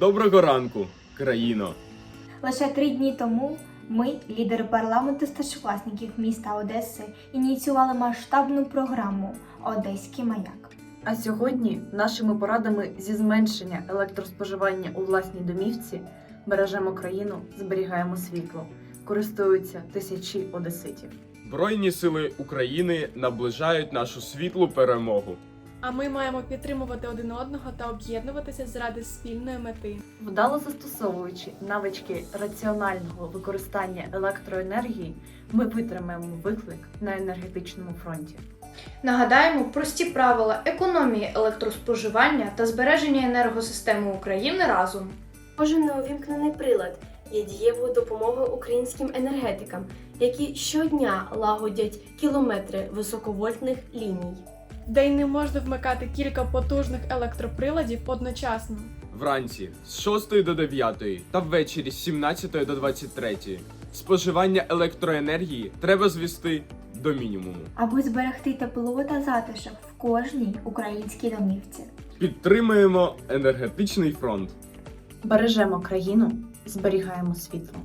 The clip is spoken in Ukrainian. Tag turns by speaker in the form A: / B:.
A: Доброго ранку, країно!
B: Лише три дні тому ми, лідери парламенту старшокласників міста Одеси, ініціювали масштабну програму Одеський маяк.
C: А сьогодні нашими порадами зі зменшення електроспоживання у власній домівці бережемо країну, зберігаємо світло, користуються тисячі одеситів.
A: Збройні сили України наближають нашу світлу перемогу.
D: А ми маємо підтримувати один одного та об'єднуватися заради спільної мети.
C: Вдало застосовуючи навички раціонального використання електроенергії, ми витримаємо виклик на енергетичному фронті.
E: Нагадаємо прості правила економії електроспоживання та збереження енергосистеми України разом.
F: Кожен неувімкнений прилад є дієвою допомогою українським енергетикам, які щодня лагодять кілометри високовольтних ліній.
D: Де й не можна вмикати кілька потужних електроприладів одночасно.
A: Вранці з 6 до 9 та ввечері з 17 до 23. Споживання електроенергії треба звести до мінімуму.
B: аби зберегти тепло та затишок в кожній українській домівці.
A: Підтримуємо енергетичний фронт.
C: Бережемо країну, зберігаємо світло.